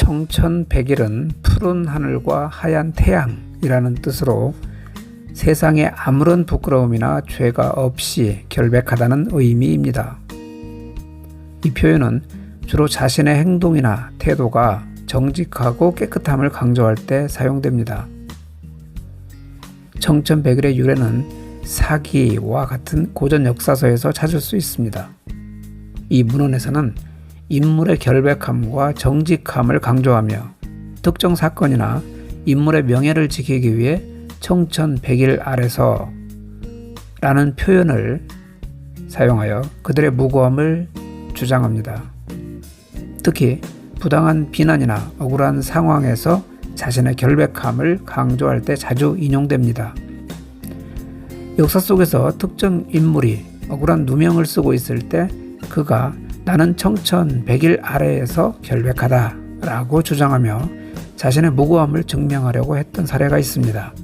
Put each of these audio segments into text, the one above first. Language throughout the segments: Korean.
청천백일은 푸른 하늘과 하얀 태양이라는 뜻으로 세상에 아무런 부끄러움이나 죄가 없이 결백하다는 의미입니다. 이 표현은 주로 자신의 행동이나 태도가 정직하고 깨끗함을 강조할 때 사용됩니다. 청천백일의 유래는 사기와 같은 고전 역사서에서 찾을 수 있습니다. 이 문헌에서는 인물의 결백함과 정직함을 강조하며 특정 사건이나 인물의 명예를 지키기 위해 청천백일 아래서 라는 표현을 사용하여 그들의 무고함을 주장합니다. 특히 부당한 비난이나 억울한 상황에서 자신의 결백함을 강조할 때 자주 인용됩니다. 역사 속에서 특정 인물이 억울한 누명을 쓰고 있을 때 그가 나는 청천백일 아래에서 결백하다 라고 주장하며 자신의 무고함을 증명하려고 했던 사례가 있습니다.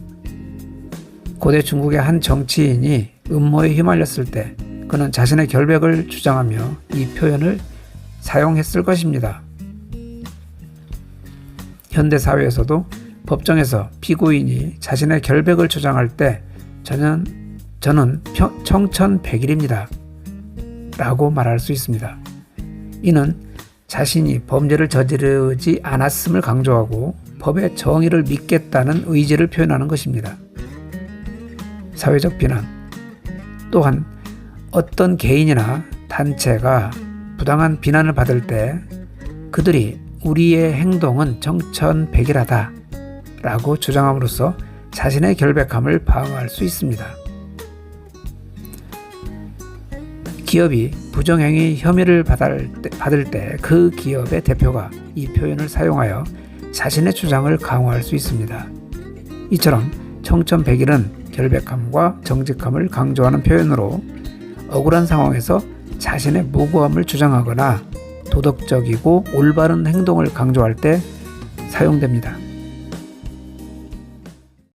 고대 중국의 한 정치인이 음모에 휘말렸을 때 그는 자신의 결백을 주장하며 이 표현을 사용했을 것입니다. 현대 사회에서도 법정에서 피고인이 자신의 결백을 주장할 때 저는 저는 평- 청천백일입니다. 라고 말할 수 있습니다. 이는 자신이 범죄를 저지르지 않았음을 강조하고 법의 정의를 믿겠다는 의지를 표현하는 것입니다. 사회적 비난 또한 어떤 개인이나 단체가 부당한 비난을 받을 때 그들이 우리의 행동은 정천백일하다 라고 주장함으로써 자신의 결백함을 방어할 수 있습니다. 기업이 부정행위 혐의를 받을 때, 그 기업의 대표가 이 표현을 사용하여 자신의 주장을 강화할 수 있습니다. 이처럼 청천백일은 결백함과 정직함을 강조하는 표현으로 억울한 상황에서 자신의 무고함을 주장하거나 도덕적이고 올바른 행동을 강조할 때 사용됩니다.